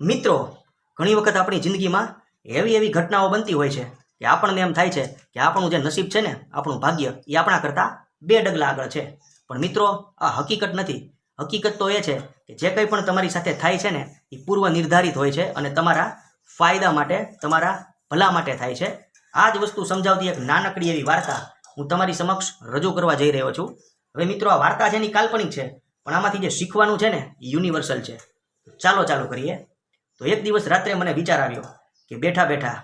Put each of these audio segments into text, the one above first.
મિત્રો, ઘણી વખત આપણી જિંદગીમાં એવી એવી ઘટનાઓ બનતી હોય છે કે આપણને એમ થાય છે કે આપણું જે નસીબ છે ને, આપણું ભાગ્ય એ આપણા કરતાં બે ડગલા આગળ છે. પણ મિત્રો, આ હકીકત નથી. હકીકત તો એ છે કે જે કંઈ પણ તમારી સાથે થાય છે ને, એ પૂર્વ નિર્ધારિત હોય છે અને તમારા ફાયદા માટે, તમારા ભલા માટે થાય છે. આ જ વસ્તુ સમજાવતી એક નાનકડી એવી વાર્તા હું તમારી સમક્ષ રજૂ કરવા જઈ રહ્યો છું. હવે મિત્રો, આ વાર્તા છે એની કાલ્પનિક છે, પણ આમાંથી જે શીખવાનું છે ને, એ યુનિવર્સલ છે. ચાલો, ચાલુ કરીએ. તો એક દિવસ રાત્રે મને વિચાર આવ્યો કે બેઠા બેઠા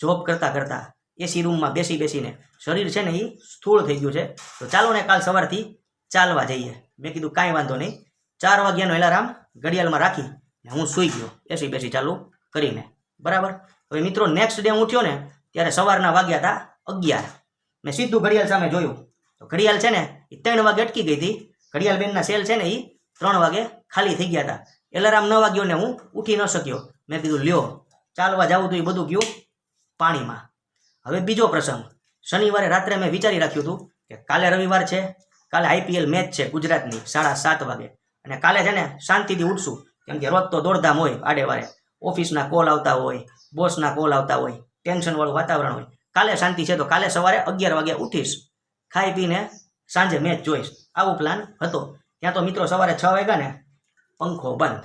જોબ કરતાં કરતાં એસી રૂમમાં બેસી બેસીને શરીર છે ને એ સ્થૂળ થઈ ગયું છે. તો ચાલો ને કાલ સવારથી ચાલવા જઈએ. મેં કીધું કાંઈ વાંધો નહીં. ચાર વાગ્યાનો એલાર્મ ઘડિયાળમાં રાખી ને હું સૂઈ ગયો. એસી બેસી ચાલુ કરીને. બરાબર? હવે મિત્રો નેક્સ્ટ ડે હું ઉઠ્યો ને ત્યારે સવારના વાગ્યા હતા અગિયાર. મેં સીધું ઘડિયાળ સામે જોયું. તો ઘડિયાળ છે ને એ ત્રણ વાગે અટકી ગઈ હતી. ઘડિયાળ બેનના સેલ છે ને એ ત્રણ વાગે ખાલી થઈ ગયા હતા. એલાર્મ ન વાગ્યો ને હું ઉઠી ન શક્યો. મેં કીધું, લ્યો, ચાલવા જાવું તો એ બધું ગયું પાણીમાં. હવે બીજો પ્રસંગ. શનિવારે રાત્રે મેં વિચારી રાખ્યું હતું કે કાલે રવિવાર છે, કાલે આઈપીએલ મેચ છે ગુજરાતની સાડા સાત વાગે. અને કાલે છે ને શાંતિથી ઉઠશું, કેમ કે રોજ તો દોડધામ હોય આડે વારે ઓફિસના કોલ આવતા હોય, બોસના કોલ આવતા હોય, ટેન્શનવાળું વાતાવરણ હોય. કાલે શાંતિ છે તો કાલે સવારે અગિયાર વાગે ઉઠીશ, ખાઈ પીને સાંજે મેચ જોઈશ. આવો પ્લાન હતો. ત્યાં તો મિત્રો સવારે છ વાગ્યા ને પંખો બંધ.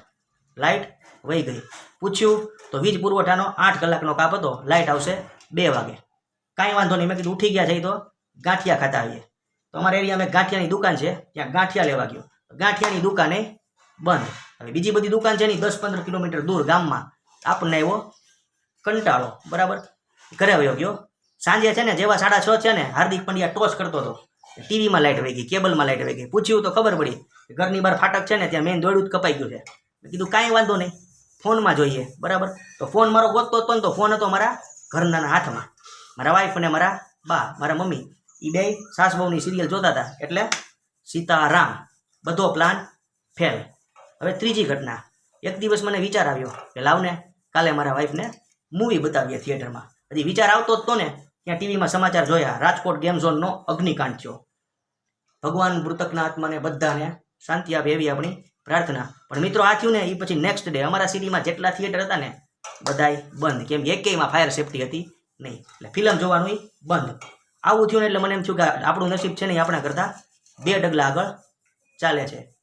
લાઇટ વહી ગઈ. પૂછ્યું, તો વીજ પુરવઠાનો આઠ કલાકનો કાપ હતો? લાઇટ આવશે બે વાગે. કાંઈ વાંધો નહીં. મેં કીધું, ઉઠી ગયા છે તો. ગાંઠિયા ખાતા આવીએ. તો અમારા એરિયામાં ગાંઠિયાની દુકાન છે. ત્યાં ગાંઠિયા લેવા ગયો. ગાંઠિયાની દુકાને બંધ. હવે બીજી બધી દુકાન છે ને દસ પંદર કિલોમીટર દૂર ગામમાં. આપણને એવો કંટાળો. બરાબર. ઘરે આવ્યો ગયો. સાંજે છે ને, જેવા સાડા છ છે ને, હાર્દિક પંડ્યા ટોસ કરતો હતો. ટીવીમાં લાઇટ વહી કેબલમાં લાઇટ વહી પૂછ્યું તો ખબર પડી ઘરની બહાર ફાટક છે ને ત્યાં મેન દોડ્યું જ કપાઈ ગયું છે. કીધું, કાંઈ વાંધો નહીં, ફોનમાં જોઈએ. બરાબર? તો ફોન મારો ગોતતો હતો ને તો ફોન હતો મારા ઘરના હાથમાં. મારા વાઈફ અને મારા બા, મારા મમ્મી એ બે સાસ સિરિયલ જોતા હતા. એટલે સીતારામ, બધો પ્લાન ફેલ હવે ત્રીજી ઘટના. એક દિવસ મને વિચાર આવ્યો કે લાવને, કાલે મારા વાઈફને મૂવી બતાવીએ થિયેટરમાં હજી વિચાર આવતો જ તો ને ત્યાં ટીવીમાં સમાચાર જોયા. રાજકોટ ગેમ ઝોનનો અગ્નિકાંડ થયો. ભગવાન મૃતકના આત્માને બધાને શાંતિ આપે એવી આપણી પ્રાર્થના. પણ મિત્રો, આ થયું ને એ પછી નેક્સ્ટ ડે અમારા સિટીમાં જેટલા થિયેટર હતા ને, બધાય બંધ. કેમ એકેયમાં ફાયર સેફટી હતી નહીં. એટલે ફિલ્મ જોવાનું બંધ. આવું થયું ને એટલે મને એમ થયું કે આપણું નસીબ છે ને આપણા કરતાં બે ડગલા આગળ ચાલે છે.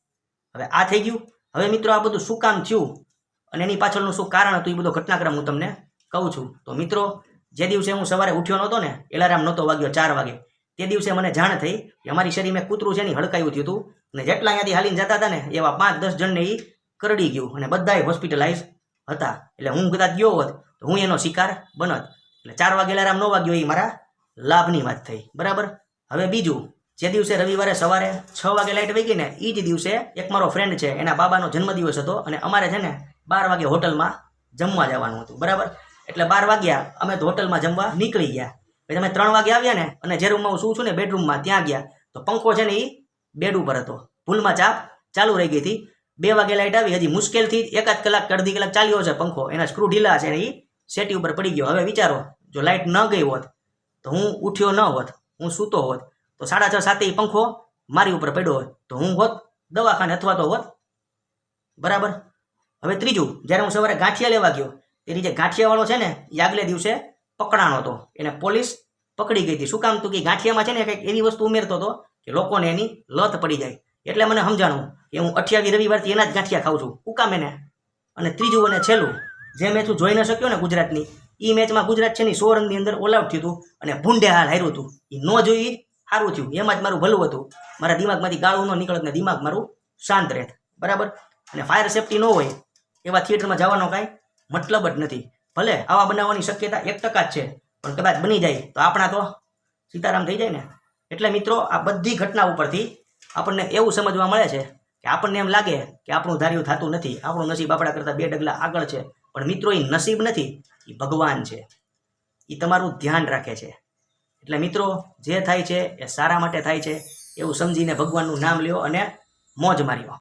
હવે આ થઈ ગયું. હવે મિત્રો, આ બધું શું કામ થયું? અને એની પાછળનું શું કારણ હતું? એ બધો ઘટનાક્રમ હું તમને કહું છું. તો મિત્રો જે દિવસે હું સવારે ઉઠ્યો નહોતો ને, એલાર્મ નહોતો વાગ્યો ચાર વાગે, તે દિવસે મને જાણ થઈ કે અમારી શરીરમાં કૂતરું છે ને હડકાયું થયું હતું. અને જેટલા અહીંયાથી હાલીને જતા હતા ને, એવા પાંચ દસ જણને એ કરડી ગયું અને બધાએ હોસ્પિટલાઇઝ હતા. એટલે હું કદાચ ગયો હોત, તો હું એનો શિકાર બનત. એટલે ચાર વાગે એલાર્મ ન વાગ્યો એ મારા લાભની વાત થઈ. બરાબર? હવે બીજું, જે દિવસે રવિવારે સવારે છ વાગે લાઇટ વહી ગઈ ને એ જ દિવસે એક મારો ફ્રેન્ડ છે, એના બાબાનો જન્મદિવસ હતો અને અમારે છે ને બાર વાગે હોટલમાં જમવા જવાનું હતું. બરાબર? એટલે બાર વાગ્યા અમે તો હોટલમાં જમવા નીકળી ગયા. પછી તમે ત્રણ વાગે આવ્યા ને, અને જે રૂમમાં હું શું છું ને બેડરૂમમાં ત્યાં ગયા. તો પંખો છે ને એ બેડ ઉપર હતો. ભૂલમાં ચાપ ચાલુ રહી ગઈ હતી. બે વાગે લાઇટ આવી, હજી મુશ્કેલથી એકાદ કલાક અડધી કલાક ચાલ્યો છે પંખો. એના સ્ક્રૂ ઢીલા છે એ સેટી ઉપર પડી ગયો. હવે વિચારો, જો લાઇટ ન ગઈ હોત, તો હું ઉઠ્યો ન હોત, હું સૂતો હોત, તો સાડા છ સાતે પંખો મારી ઉપર પડ્યો હોત, તો હું હોત દવાખાને અથવા તો હોત. બરાબર? હવે ત્રીજું, જ્યારે હું સવારે ગાંઠિયા લેવા ગયો તેની જે ગાંઠિયાવાળો છે ને, એ આગલે દિવસે પકડાણો હતો. એને પોલીસ પકડી ગઈ હતી. શું કામ તું કે ગાંઠિયામાં છે ને કંઈક એવી વસ્તુ ઉમેરતો હતો કે લોકોને એની લત પડી જાય. એટલે મને સમજાણું કે હું અઠ્યાવીસ રવિવારથી એના જ ગાંઠિયા ખાઉં છું. ઉકામ એને? અને ત્રીજું અને છેલ્લું, જે મેચ હું જોઈ ન શક્યો ને ગુજરાતની એ મેચમાં ગુજરાત છે ને સો રનની અંદર ઓલ આઉટ થયું હતું અને ભૂંડે હાલ હાર્યું હતું. એ ન જોઈ સારું થયું. એમાં જ મારું ભલું હતું. મારા દિમાગમાંથી ગાળું ન નીકળત ને દિમાગ મારું શાંત રહેત. બરાબર? અને ફાયર સેફટી ન હોય એવા થિયેટરમાં જવાનો કાંઈ મતલબ જ નથી. ભલે આવા બનાવવાની શક્યતા એક ટકા જ છે, પણ કદાચ બની જાય તો આપણા તો સીતારામ થઈ જાય ને. એટલે મિત્રો, આ બધી ઘટના ઉપરથી આપણને એવું સમજવા મળે છે કે આપણને એમ લાગે કે આપણું ધાર્યું થતું નથી, આપણું નસીબ આપણા કરતાં બે ડગલા આગળ છે, પણ મિત્રો એ નસીબ નથી એ ભગવાન છે. એ તમારું ધ્યાન રાખે છે. એટલે મિત્રો, જે થાય છે એ સારા માટે થાય છે, એવું સમજીને ભગવાનનું નામ લ્યો અને મોજ માર્યો.